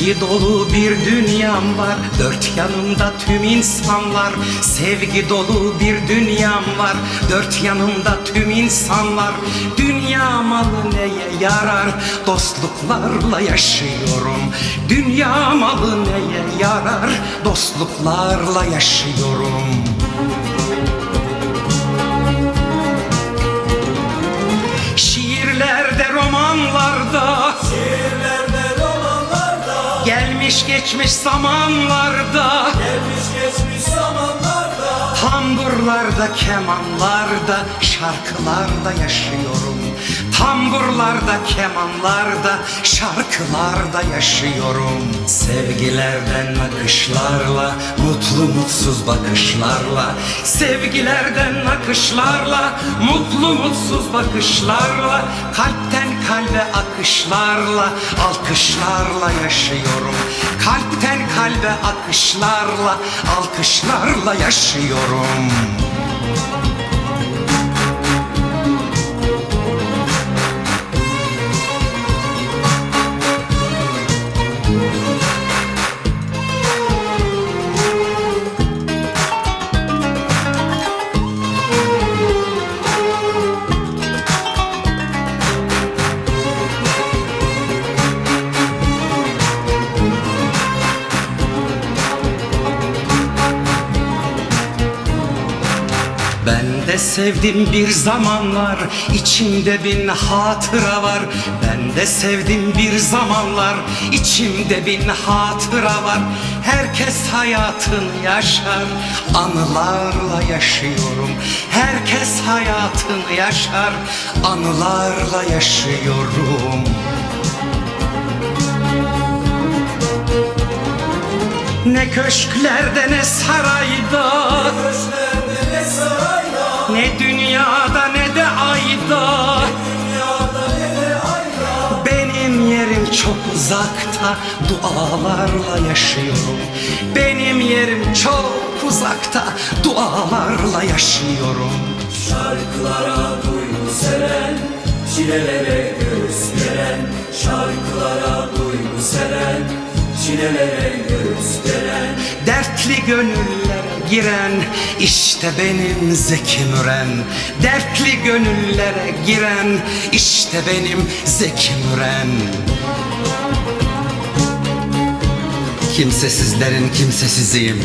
Sevgi dolu bir dünyam var. Dört yanımda tüm insanlar Sevgi dolu bir dünyam var. Dört yanımda tüm insanlar Dünya malı neye yarar? Dostluklarla yaşıyorum. Dünya malı neye yarar? Dostluklarla yaşıyorum Gelmiş geçmiş zamanlarda. Gelmiş geçmiş zamanlarda. Tamburlarda, kemanlarda, şarkılarda yaşıyorum. Tamburlarda, kemanlarda, şarkılarda yaşıyorum. Sevgilerden akışlarla, mutlu mutsuz bakışlarla. Sevgilerden akışlarla, mutlu mutsuz bakışlarla. Kalpten kalbe akışlarla, alkışlarla yaşıyorum. Kalpten kalbe akışlarla, alkışlarla yaşıyorum Ben de sevdim bir zamanlar içimde bin hatıra var. Ben de sevdim bir zamanlar içimde bin hatıra var. Herkes hayatını yaşar anılarla yaşıyorum. Herkes hayatını yaşar anılarla yaşıyorum. Ne köşklerde ne sarayda ne sarayda, Ne dünyada ne de ayda. Dünyada ne de ayda. Benim yerim çok uzakta Dualarla yaşıyorum. Benim yerim çok uzakta Dualarla yaşıyorum. Şarkılara duygu seren, çilelere göğüs geren Şarkılara duygu seren, çilelere göğüs geren Dertli gönüllere giren işte benim Zeki Müren. Dertli gönüllere giren işte benim Zeki Müren. Kimsesizlerin kimsesiziyim